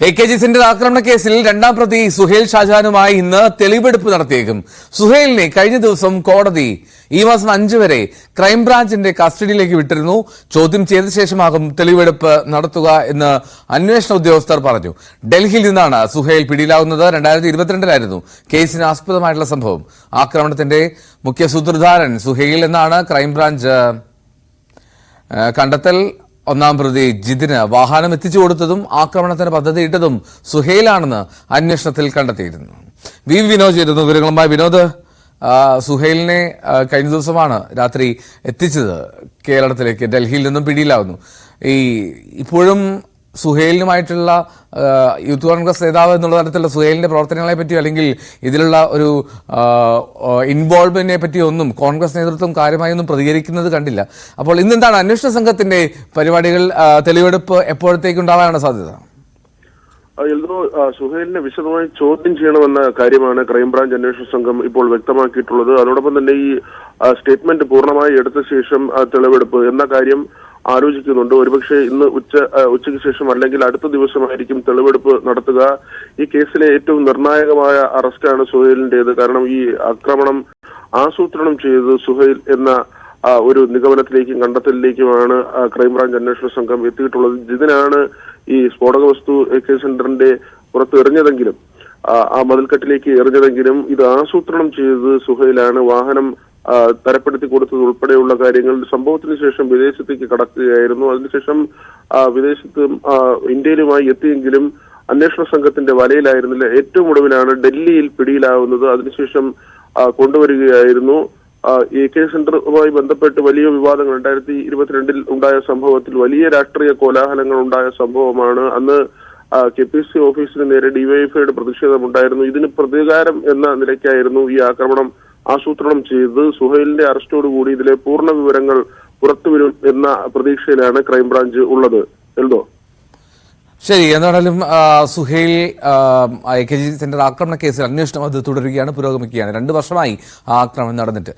A K G centre ആക്രമണ കേസിൽ രണ്ടാം പ്രതി സുഹേൽ ഷാജാനുമായി ഇന്ന് തെളിവെടുപ്പ് നടത്തിയേക്കും. സുഹേലിനെ കഴിഞ്ഞ ദിവസം കോടതി ഈ മാസം അഞ്ച് വരെ ക്രൈംബ്രാഞ്ചിന്റെ കസ്റ്റഡിയിലേക്ക് വിട്ടിരുന്നു. ചോദ്യം ചെയ്ത ശേഷമാകും തെളിവെടുപ്പ് നടത്തുക എന്ന് അന്വേഷണ ഉദ്യോഗസ്ഥർ പറഞ്ഞു. ഡൽഹിയിൽ നിന്നാണ് സുഹേൽ പിടിയിലാവുന്നത്. രണ്ടായിരത്തി ഇരുപത്തിരണ്ടിലായിരുന്നു കേസിന് ആസ്പദമായിട്ടുള്ള സംഭവം. ആക്രമണത്തിന്റെ മുഖ്യ സൂത്രധാരൻ സുഹേൽ എന്നാണ് ക്രൈംബ്രാഞ്ച് കണ്ടെത്തൽ ഒന്നാം പ്രതി ജിതിന് വാഹനം എത്തിച്ചു കൊടുത്തതും ആക്രമണത്തിന് പദ്ധതിയിട്ടതും സുഹേലാണെന്ന് അന്വേഷണത്തിൽ കണ്ടെത്തിയിരുന്നു. വി വിനോദ് ചേരുന്നു വിവരങ്ങളുമായി വിനോദ് സുഹേലിനെ കഴിഞ്ഞ ദിവസമാണ് രാത്രി എത്തിച്ചത് കേരളത്തിലേക്ക് ഡൽഹിയിൽ നിന്നും പിടിയിലാവുന്നു. ഈ ഇപ്പോഴും സുഹേലിനുമായിട്ടുള്ള യൂത്ത് കോൺഗ്രസ് നേതാവ് എന്നുള്ള തരത്തിലുള്ള സുഹേലിന്റെ പ്രവർത്തനങ്ങളെ പറ്റിയോ അല്ലെങ്കിൽ ഇതിലുള്ള ഒരു ഇൻവോൾവ്മെന്റിനെ പറ്റിയോ ഒന്നും കോൺഗ്രസ് നേതൃത്വം കാര്യമായി ഒന്നും പ്രതികരിക്കുന്നത് കണ്ടില്ല. അപ്പോൾ ഇന്നെന്താണ് അന്വേഷണ സംഘത്തിന്റെ പരിപാടികൾ തെളിവെടുപ്പ് എപ്പോഴത്തേക്ക് ഉണ്ടാവാനാണ് സാധ്യത? എൽദോ സുഹേലിനെ വിശദമായി ചോദ്യം ചെയ്യണമെന്ന കാര്യമാണ് ക്രൈംബ്രാഞ്ച് അന്വേഷണ സംഘം ഇപ്പോൾ വ്യക്തമാക്കിയിട്ടുള്ളത്. അതോടൊപ്പം തന്നെ ഈ സ്റ്റേറ്റ്മെന്റ് പൂർണമായി എടുത്ത ശേഷം തെളിവെടുപ്പ്. എന്ന കാര്യം ആലോചിക്കുന്നുണ്ട്. ഒരുപക്ഷെ ഇന്ന് ഉച്ച ഉച്ചയ്ക്ക് ശേഷം അല്ലെങ്കിൽ അടുത്ത ദിവസമായിരിക്കും തെളിവെടുപ്പ് നടത്തുക. ഈ കേസിലെ ഏറ്റവും നിർണായകമായ അറസ്റ്റാണ് സുഹേലിന്റേത്. കാരണം ഈ ആക്രമണം ആസൂത്രണം ചെയ്തത് സുഹൈൽ എന്ന ഒരു നിഗമനത്തിലേക്കും കണ്ടെത്തലിലേക്കുമാണ് ക്രൈംബ്രാഞ്ച് അന്വേഷണ സംഘം എത്തിയിട്ടുള്ളത്. ഇതിനാണ് ഈ സ്ഫോടക വസ്തു കെ സെന്ററിന്റെ പുറത്ത് എറിഞ്ഞതെങ്കിലും ആ, മതിൽക്കെട്ടിലേക്ക് എറിഞ്ഞതെങ്കിലും ഇത് ആസൂത്രണം ചെയ്തത് സുഹൈലാണ്. വാഹനം തരപ്പെടുത്തി കൊടുത്തത് ഉൾപ്പെടെയുള്ള കാര്യങ്ങൾ സംഭവത്തിന് ശേഷം വിദേശത്തേക്ക് കടക്കുകയായിരുന്നു. അതിനുശേഷം വിദേശത്ത് ഇന്ത്യയിലുമായി എത്തിയെങ്കിലും അന്വേഷണ സംഘത്തിന്റെ വലയിലായിരുന്നില്ല. ഏറ്റവും ഒടുവിലാണ് ഡൽഹിയിൽ പിടിയിലാവുന്നത്. അതിനുശേഷം കൊണ്ടുവരികയായിരുന്നു. എ കെ സെന്ററുമായി ബന്ധപ്പെട്ട് വലിയ വിവാദങ്ങൾ. രണ്ടായിരത്തി ഇരുപത്തിരണ്ടിൽ ഉണ്ടായ സംഭവത്തിൽ വലിയ രാഷ്ട്രീയ കോലാഹലങ്ങൾ ഉണ്ടായ സംഭവമാണ്. അന്ന് കെ പി സി ഓഫീസിന് നേരെ ഡിവൈഎഫ്ഐയുടെ പ്രതിഷേധമുണ്ടായിരുന്നു. ഇതിന് പ്രതികാരം എന്ന നിലയ്ക്കായിരുന്നു ഈ ആക്രമണം. ആസൂത്രണം ചെയ്തത് സുഹൈലിന്റെ അറസ്റ്റോടുകൂടി ഇതിലെ പൂർണ വിവരങ്ങൾ പുറത്തുവരും എന്ന പ്രതീക്ഷയിലാണ് ക്രൈംബ്രാഞ്ച് ഉള്ളത്. എന്തോ ശരി എന്താണേലും Suhail A K G centre ആക്രമണ കേസിൽ അന്വേഷണം അത് തുടരുകയാണ് പുരോഗമിക്കുകയാണ്. രണ്ട് വർഷമായി ആ ആക്രമണം നടന്നിട്ട്.